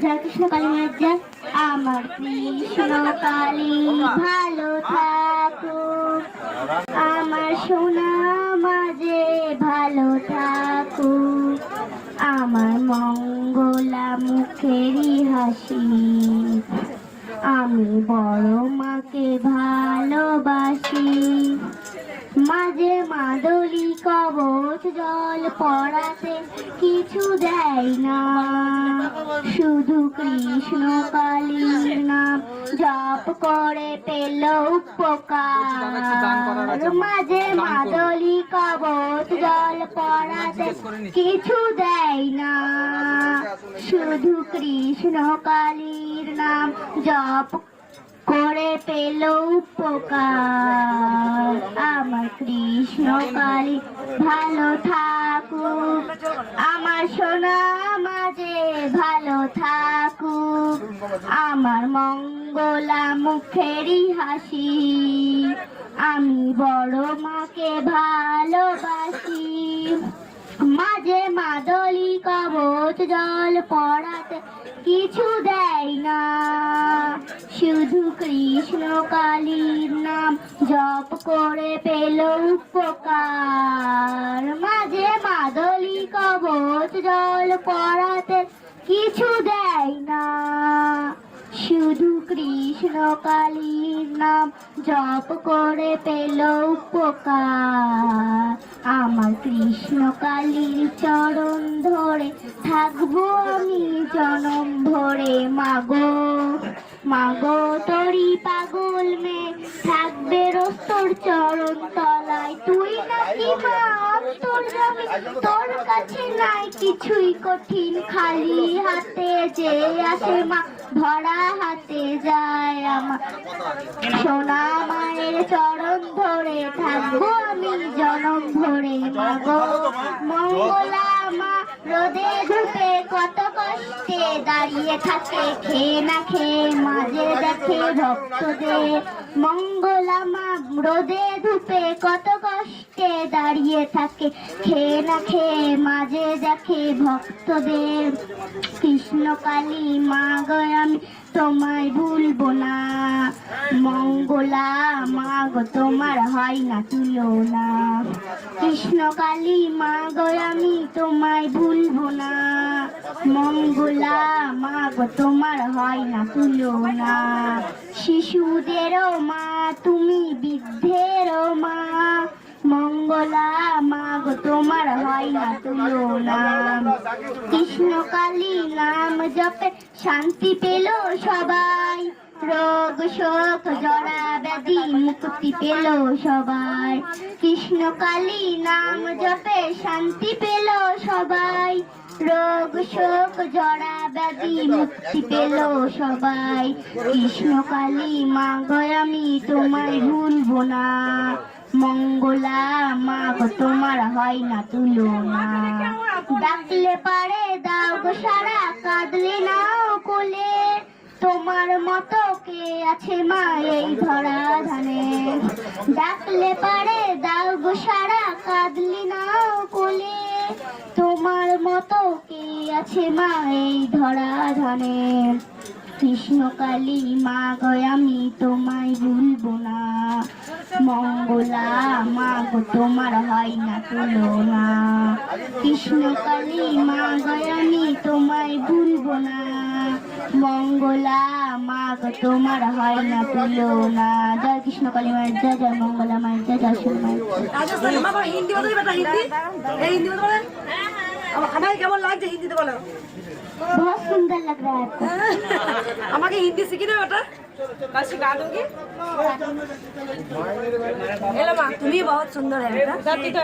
জয় কৃষ্ণ কালী মায়ের আমার কৃষ্ণ কালী ভালো থাকুক। আমার সোনা মাঝে ভালো থাকুক। আমার মঙ্গলা মুখেরই হাসি। আমি বড় মাকে ভালোবাসি। মাঝে জল পড়াতে কিছু দেয় না। শুধু কৃষ্ণ কালীর নাম জপ করে পেল উপকার। মাঝে মাদলি কবচ জল পড়াতে কিছু দেয় না। শুধু কৃষ্ণ কালীর নাম জপ করে পেল উপকার। আমার কৃষ্ণ কালী, ভালো থাকুক। আমার সোনা মাঝে ভালো থাকুক। আমার মঙ্গলা মুখেরই হাসি। আমি বড় মাকে ভালোবাসি। মাঝে মাদলি কবচ জল পড়াতে কিছু দেয় না। শুধু কৃষ্ণ কালীর নাম জপ করে পেল উপকার। মাঝে মাদলি কবচ জল পড়াতে কিছু দেয় না। শুধু কৃষ্ণ কালীর নাম জপ করে পেল উপকার। আমার কৃষ্ণ কালীর চরণ ধরে থাকব আমি জনম ভরে। মাগো মাগো তরি পাগল মে থাকবে রস্তর চরণ তুই নাকি তোর কাছে নাই, কিছুই কঠিন, খালি হাতে যে আসে মা, ভরা হাতে যায় আমার। সোনা মায়ের চরণ ধরে থাকব আমি, জনম ভরে মাগো মঙ্গলা মা, রোদে দাঁড়িয়ে থাকে। খেয়ে না খেয়ে মাঝে দেখে ভক্তদের মঙ্গলা মা রোদে ধুপে কত কষ্টে দাঁড়িয়ে থাকে। খেয়ে না খেয়ে মাঝে দেখে ভক্তদের কৃষ্ণ কালী মা গো আমি তোমায় ভুলবো না। মঙ্গলা মা গো তোমার হয় না তুলনা কৃষ্ণ কালী মা গো আমি তোমায় ভুলবো না। মঙ্গলা মা গো, তোমার হয় না তুলনা। শিশুদেরও মা, তুমি বৃদ্ধেরও মা। মঙ্গলা মা গো, তোমার হয় না তুলনা। কৃষ্ণ কালী নাম জপে শান্তি পেল সবাই। রোগ শোক জরা ব্যাধি মুক্তি পেল সবাই। কৃষ্ণ কালী নাম জপে শান্তি পেল সবাই। রোগ শোক জরা ব্যাধি মুক্তি পেল সবাই। কৃষ্ণ কালী মা আমি, তোমায় ভুলবো না। মঙ্গলা মা তোমার হয় না তুলনা। ডাকলে পারে দাও সারা, কাঁদলে নাও কোলে। তোমার মতো কে আছে মা এই ধরা ধানে? ডাকলে পারে, দাও গো সারা, কাঁদলি নাও কোলে। তোমার মতো কে আছে মা এই ধরা ধানে? কৃষ্ণ কালী মা গো, আমি তোমায় ভুলবো না। মঙ্গলা, মা গো, তোমার হয় না তুলনা। কৃষ্ণ কালী মা গো, আমি তোমায় ভুলবো না। মঙ্গলা মা গো তোমার হয় না তুলনা জয় কৃষ্ণ কালী মায়ের জয় জয় মঙ্গলা মায়ের জয় জয় শিব মায়ের জয়। রাজস্থান বাবা হিন্দি বলতে বেটা হিন্দি এই হিন্দি বলতে বলেন আমাকে কেমন লাগছে হিন্দিতে বলো बहुत सुंदर लग रहा है आपको আমাকে হিন্দি শিখে দেবে ওটা बस सिखा दूंगी हेलो माँ तुम ही बहुत सुंदर है बेटा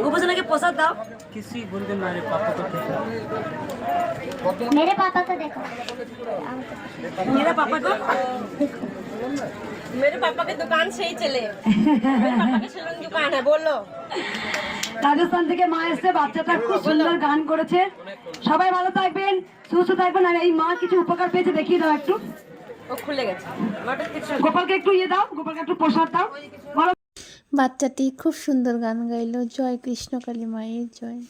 গোপসোনাকে প্রসাদ দাও किसी बोलते मेरे पापा को देखा मेरे पापा को देखो मेरा पापा को मेरे पापा की दुकान से ही चले मेरे पापा की सैलून दुकान है बोलो রাজস্থান থেকে মা এসছে বাচ্চাটা খুব সুন্দর গান করেছে সবাই ভালো থাকবেন সুস্থ থাকবেন আর এই মা কিছু উপকার পেয়েছে দেখিয়ে দাও একটু वो खुले গেছে নটা কিছু গোপালকে একটু ইয়ে দাও গোপালকে একটু প্রসাদ দাও বলো বাচ্চাটি খুব সুন্দর গান গাইল। জয় কৃষ্ণ কালী মায়ের জয়।